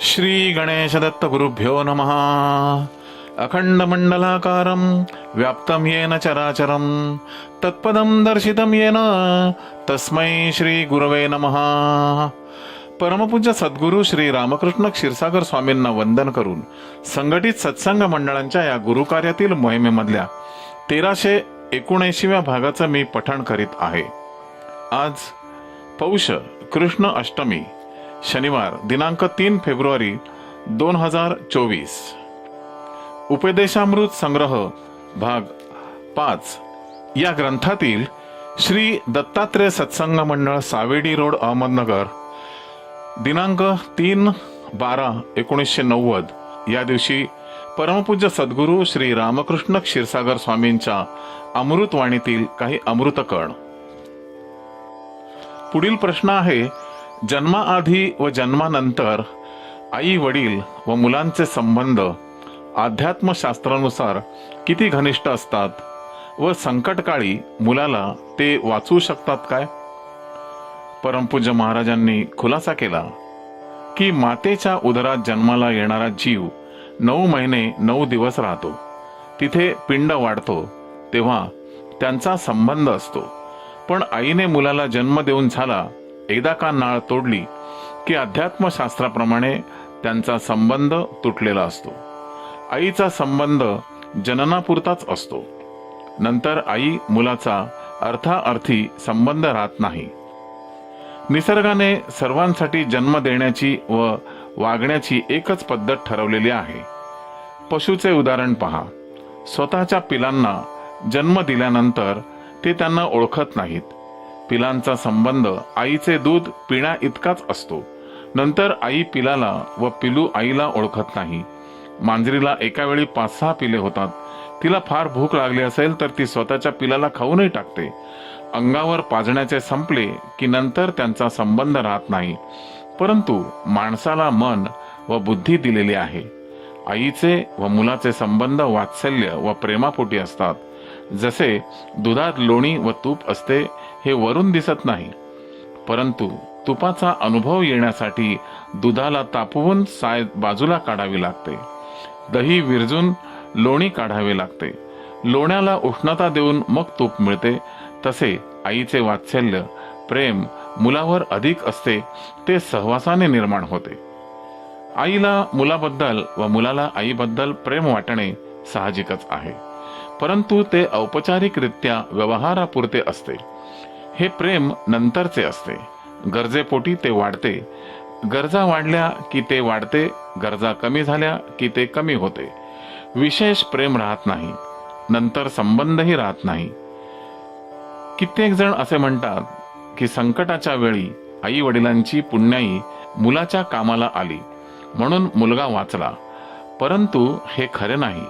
श्री गणेशदत्त गुरुभ्यो नमः। अखण्डमण्डलाकारं व्याप्तं येन चराचरं तत्पदं दर्शितं येन तस्मै श्रीगुरवे नमः। परमपूज्य सद्गुरू श्री रामकृष्ण क्षीरसागर स्वामींना वंदन करून संघटित सत्संग मंडळांच्या या गुरुकार्यातील मोहिमेमधल्या तेराशे एकोणऐंशीव्या भागाचं मी पठण करीत आहे. आज पौष कृष्ण अष्टमी शनिवार दिनांक तीन फेब्रुवारी दोन हजार चोवीस. उपदेशामृत संग्रह भाग पाच. या ग्रंथातील श्री दत्तात्रेय सत्संग मंडळ सावेडी रोड अहमदनगर दिनांक तीन बारा एकोणीसशे नव्वद. या दिवशी परमपूज्य सद्गुरू श्री रामकृष्ण क्षीरसागर स्वामींच्या अमृतवाणीतील काही अमृतकण. पुढील प्रश्न आहे जन्माआधी व जन्मानंतर आई वडील व मुलांचे संबंध अध्यात्मशास्त्रानुसार किती घनिष्ठ असतात व संकटकाळी मुलाला ते वाचवू शकतात काय? परमपूज्य महाराजांनी खुलासा केला की मातेच्या उदरात जन्माला येणारा जीव नऊ महिने नऊ दिवस राहतो. तिथे पिंड वाढतो तेव्हा त्यांचा संबंध असतो. पण आईने मुलाला जन्म देऊन झाला एकदा का नाळ तोडली की अध्यात्मशास्त्राप्रमाणे त्यांचा संबंध तुटलेला असतो. आईचा संबंध जननापुरताच असतो. नंतर आई मुलाचा अर्थाअर्थी संबंध राहत नाही. निसर्गाने सर्वांसाठी जन्म देण्याची व वागण्याची एकच पद्धत ठरवलेली आहे. पशुचे उदाहरण पहा. स्वतःच्या पिलांना जन्म दिल्यानंतर ते त्यांना ओळखत नाहीत. पिलांचा संबंध आईचे दूध पिण्या इतकाच असतो. नंतर आई पिलाला व पिलू आईला ओळखत नाही. मांजरीला एका वेळी पाच सहा पिले होतात. तिला फार भूक लागली असेल तर ती स्वतःच्या पिलाला खाऊनही टाकते. अंगावर पाजण्याचे संपले की नंतर त्यांचा संबंध राहत नाही. परंतु माणसाला मन व बुद्धी दिलेली आहे. आईचे व मुलाचे संबंध वात्सल्य व प्रेमापोटी असतात. जसे दुधात लोणी व तूप असते हे वरून दिसत नाही. परंतु तुपाचा अनुभव येण्यासाठी दुधाला तापवून साय बाजूला काढावी लागते. दही विरजून लोणी काढावे लागते. लोण्याला उष्णता देऊन मग तूप मिळते. तसे आईचे वात्सल्य प्रेम मुलावर अधिक असते ते सहवासाने निर्माण होते. आईला मुलाबद्दल व मुलाला आईबद्दल प्रेम वाटणे साहजिकच आहे. परंतु ते औपचारिकरित्या व्यवहारापुरते असते. हे प्रेम नंतरचे असते. गरजेपोटी ते वाढते. गरजा वाढल्या की ते वाढते गरजा कमी झाल्या की ते कमी होते. विशेष प्रेम राहत नाही. नंतर संबंधही राहत नाही. कित्येक जण असे म्हणतात की संकटाच्या वेळी आई वडिलांची पुण्याई मुलाच्या कामाला आली म्हणून मुलगा वाचला. परंतु हे खरे नाही.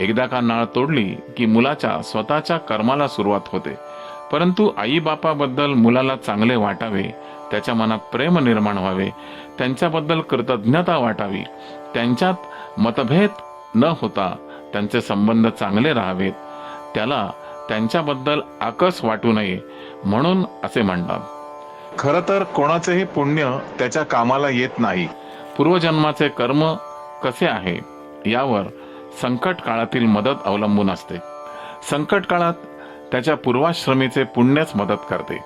एकदा का नाळ तोडली की मुलाच्या स्वतःच्या कर्माला सुरुवात होते. परंतु आई बापाबद्दल मुलाला चांगले वाटावे त्याच्या मनात प्रेम निर्माण व्हावे त्यांच्याबद्दल कृतज्ञता वाटावी त्यांच्यात मतभेद न होता त्यांचे संबंध चांगले राहावेत त्याला त्यांच्याबद्दल आकस वाटू नये म्हणून असे म्हणतात. खर तर कोणाचेही पुण्य त्याच्या कामाला येत नाही. पूर्वजन्माचे कर्म कसे आहे यावर संकट काळातील मदत अवलंबून असते. संकट काळात त्याच्या पूर्वाश्रमीचे पुण्यच मदत करते.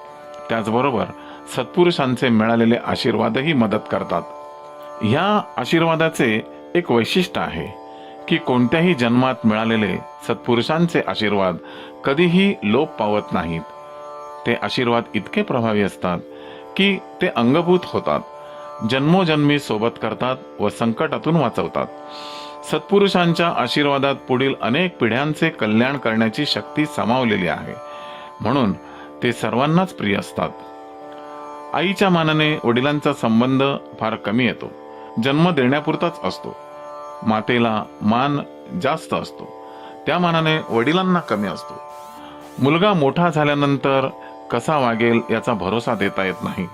त्याचबरोबर सत्पुरुषांचे मिळालेले आशीर्वादही मदत करतात. ह्या आशीर्वादाचे एक वैशिष्ट्य आहे की कोणत्याही जन्मात मिळालेले सत्पुरुषांचे आशीर्वाद कधीही लोप पावत नाहीत. ते आशीर्वाद इतके प्रभावी असतात की ते अंगभूत होतात जन्मोजन्मी सोबत करतात व संकटातून वाचवतात. सत्पुरुषांच्या आशीर्वादात पुढील अनेक पिढ्यांचे कल्याण करण्याची शक्ती सामावलेली आहे. म्हणून ते सर्वांनाच प्रिय असतात. आईच्या मानाने वडिलांचा संबंध फार कमी येतो. जन्म देण्यापुरताच असतो. मातेला मान जास्त असतो. त्या मानाने वडिलांना कमी असतो. मुलगा मोठा झाल्यानंतर कसा वागेल याचा भरोसा देता येत नाही.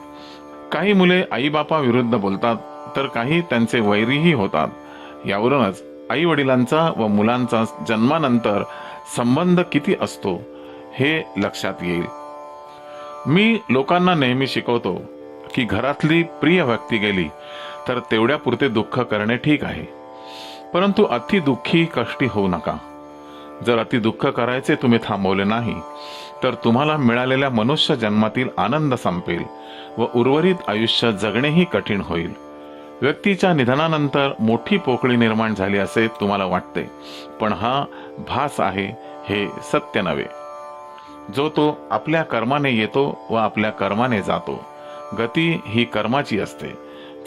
काही मुले आईबापा विरुद्ध बोलतात तर काही त्यांचे वैरीही होतात. यावरूनच आई वडिलांचा व मुलांचा जन्मानंतर संबंध किती असतो हे लक्षात येईल. मी लोकांना नेहमी शिकवतो की घरातली प्रिय व्यक्ती गेली तर तेवढ्यापुरते दुःख करणे ठीक आहे. परंतु अति दुःखी कष्टी होऊ नका. जर अति दुःख करायचे तुम्ही थांबवले नाही तर तुम्हाला मिळालेल्या मनुष्य जन्मातील आनंद संपेल व उर्वरित आयुष्य जगणेही कठीण होईल. व्यक्तीच्या निधनानंतर मोठी पोकळी निर्माण झाली असे तुम्हाला वाटते. पण हा भास आहे हे सत्य नव्हे. जो तो आपल्या कर्माने येतो व आपल्या कर्माने जातो. गती ही कर्माची असते.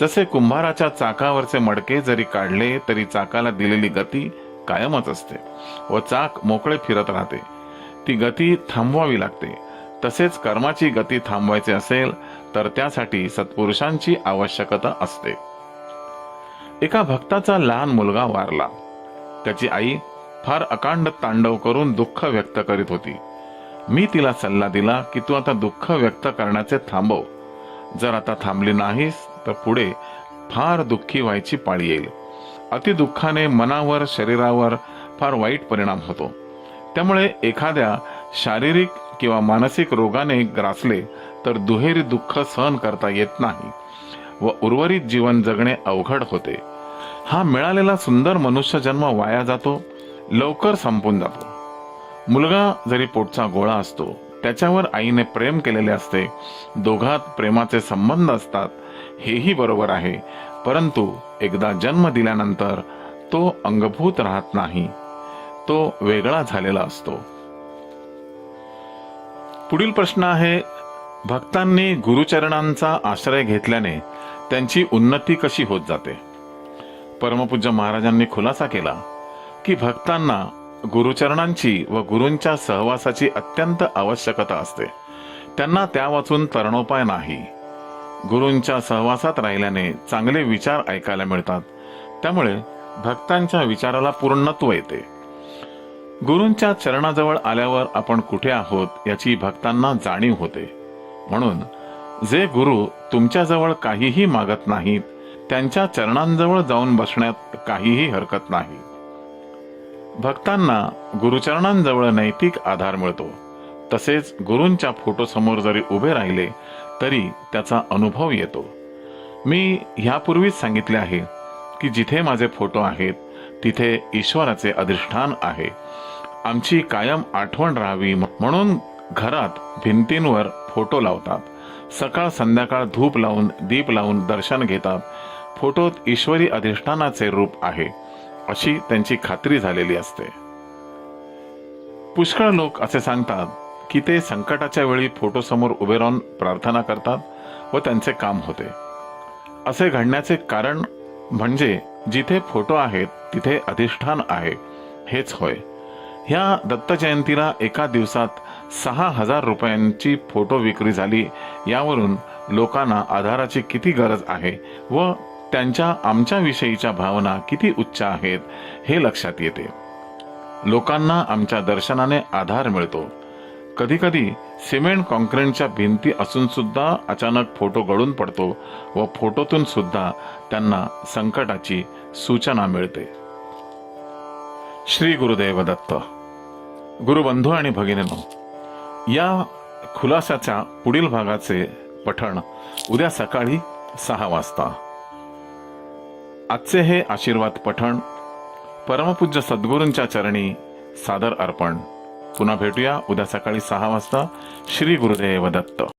जसे कुंभाराच्या चाकावरचे मडके जरी काढले तरी चाकाला दिलेली गती कायमच असते व चाक मोकळे फिरत राहते. ती गती थांबवावी लागते. तसेच कर्माची गती थांबवायची असेल तर त्यासाठी सत्पुरुषांची आवश्यकता असते. एका भक्ताचा लहान मुलगा वारला. त्याची आई फार अकांड तांडव करून दुःख व्यक्त करीत होती. मी तिला सल्ला दिला की तू आता दुःख व्यक्त करण्याचे थांबव. जर आता थांबली नाहीस तर पुढे फार दुःखी व्हायची पाळी येईल. अतिदुःखाने मनावर शरीरावर फार वाईट परिणाम होतो. त्यामुळे एखाद्या शारीरिक किंवा मानसिक रोगाने ग्रासले तर दुहेरी दुःख सहन करता येत नाही. व उर्वरित जीवन जगणे अवघड होते. हा मिळालेला सुंदर मनुष्य जन्म वाया जातो लवकर संपून जातो. मुलगा जरी पोटचा गोळा असतो त्याच्यावर आईने प्रेम केलेले असते दोघात प्रेमाचे संबंध असतात हेही बरोबर आहे परंतु एकदा जन्म दिल्यानंतर तो अंगभूत राहत नाही तो वेगळा झालेला असतो. पुढील प्रश्न आहे भक्तांनी गुरुचरणांचा आश्रय घेतल्याने त्यांची उन्नती कशी होत जाते? परमपूज्य महाराजांनी खुलासा केला की भक्तांना गुरुचरणांची व गुरूंच्या सहवासाची अत्यंत आवश्यकता असते. त्यांना त्या वाचून तरणोपाय नाही. गुरूंच्या सहवासात राहिल्याने चांगले विचार ऐकायला मिळतात. त्यामुळे भक्तांच्या विचाराला पूर्णत्व येते. गुरूंच्या चरणाजवळ आल्यावर आपण कुठे आहोत याची भक्तांना जाणीव होते. म्हणून जे गुरु तुमच्याजवळ काहीही मागत नाहीत त्यांच्या चरणांजवळ जाऊन बसण्यात काहीही हरकत नाही. भक्तांना गुरुचरणांजवळ नैतिक आधार मिळतो. तसेच गुरूंच्या फोटोसमोर जरी उभे राहिले तरी त्याचा अनुभव येतो. मी ह्यापूर्वीच सांगितले आहे की जिथे माझे फोटो आहेत तिथे ईश्वराचे अधिष्ठान आहे. आमची कायम आठवण राहावी म्हणून घरात भिंतींवर फोटो लावतात. सकाळ संध्याकाळ धूप लावून दीप लावून दर्शन घेतात. फोटोत ईश्वरी अधिष्ठानाचे रूप आहे अशी त्यांची खात्री झालेली असते. पुष्कळ लोक असे सांगतात की ते संकटाच्या वेळी फोटो समोर उभे राहून प्रार्थना करतात व त्यांचे काम होते. असे घडण्याचे कारण म्हणजे जिथे फोटो आहेत तिथे अधिष्ठान आहे हेच होय. ह्या दत्त जयंतीला एका दिवसात सहा हजार रुपयांची फोटो विक्री झाली. यावरून लोकांना आधाराची किती गरज आहे व त्यांच्या आमच्याविषयीच्या भावना किती उच्च आहेत हे लक्षात येते. लोकांना आमच्या दर्शनाने आधार मिळतो. कधीकधी सिमेंट कॉन्क्रीटच्या भिंती असून सुद्धा अचानक फोटो गळून पडतो व फोटोतून सुद्धा त्यांना संकटाची सूचना मिळते. श्री गुरुदेव दत्त. गुरुबंधू आणि भगिनीनो या खुलासाच्या पुढील भागाचे पठण उद्या सकाळी सहा वाजता. आजचे हे आशीर्वाद पठण परमपूज्य सद्गुरूंच्या चरणी सादर अर्पण. पुन्हा भेटूया उद्या सकाळी सहा वाजता श्री गुरुदेव दत्त.